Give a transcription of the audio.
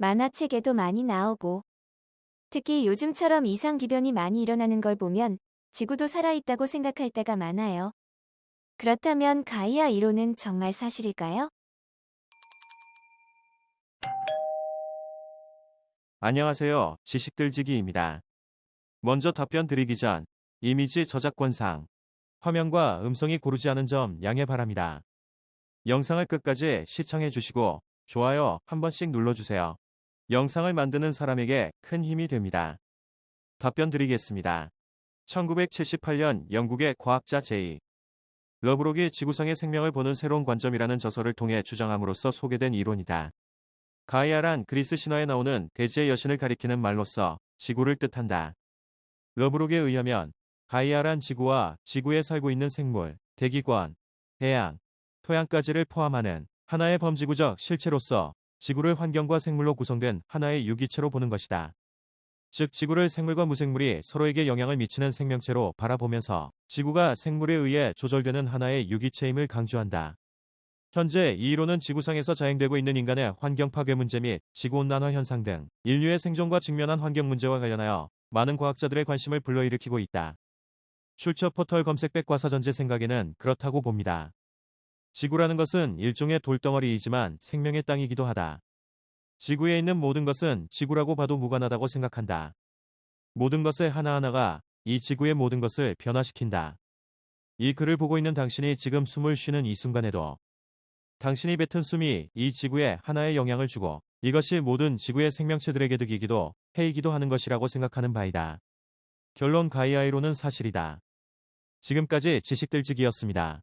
만화책에도 많이 나오고 특히 요즘처럼 이상기변이 많이 일어나는 걸 보면 지구도 살아있다고 생각할 때가 많아요. 그렇다면 가이아 이론은 정말 사실일까요? 안녕하세요. 지식들지기입니다. 먼저 답변 드리기 전 이미지 저작권상 화면과 음성이 고르지 않은 점 양해 바랍니다. 영상을 끝까지 시청해 주시고 좋아요 한 번씩 눌러주세요. 영상을 만드는 사람에게 큰 힘이 됩니다. 답변 드리겠습니다. 1978년 영국의 과학자 제이 러브록이 지구상의 생명을 보는 새로운 관점이라는 저서를 통해 주장함으로써 소개된 이론이다. 가이아란 그리스 신화에 나오는 대지의 여신을 가리키는 말로써 지구를 뜻한다. 러브록에 의하면 가이아란 지구와 지구에 살고 있는 생물, 대기권, 해양, 토양까지를 포함하는 하나의 범지구적 실체로서 지구를 환경과 생물로 구성된 하나의 유기체로 보는 것이다. 즉 지구를 생물과 무생물이 서로에게 영향을 미치는 생명체로 바라보면서 지구가 생물에 의해 조절되는 하나의 유기체임을 강조한다. 현재 이 이론은 지구상에서 자행되고 있는 인간의 환경 파괴 문제 및 지구온난화 현상 등 인류의 생존과 직면한 환경 문제와 관련하여 많은 과학자들의 관심을 불러일으키고 있다. 출처 포털 검색 백 과사전제 생각에는 그렇다고 봅니다. 지구라는 것은 일종의 돌덩어리이지만 생명의 땅이기도 하다. 지구에 있는 모든 것은 지구라고 봐도 무관하다고 생각한다. 모든 것의 하나하나가 이 지구의 모든 것을 변화시킨다. 이 글을 보고 있는 당신이 지금 숨을 쉬는 이 순간에도 당신이 뱉은 숨이 이 지구에 하나의 영향을 주고 이것이 모든 지구의 생명체들에게 득이기도 해이기도 하는 것이라고 생각하는 바이다. 결론 가이아이로는 사실이다. 지금까지 지식들지기였습니다.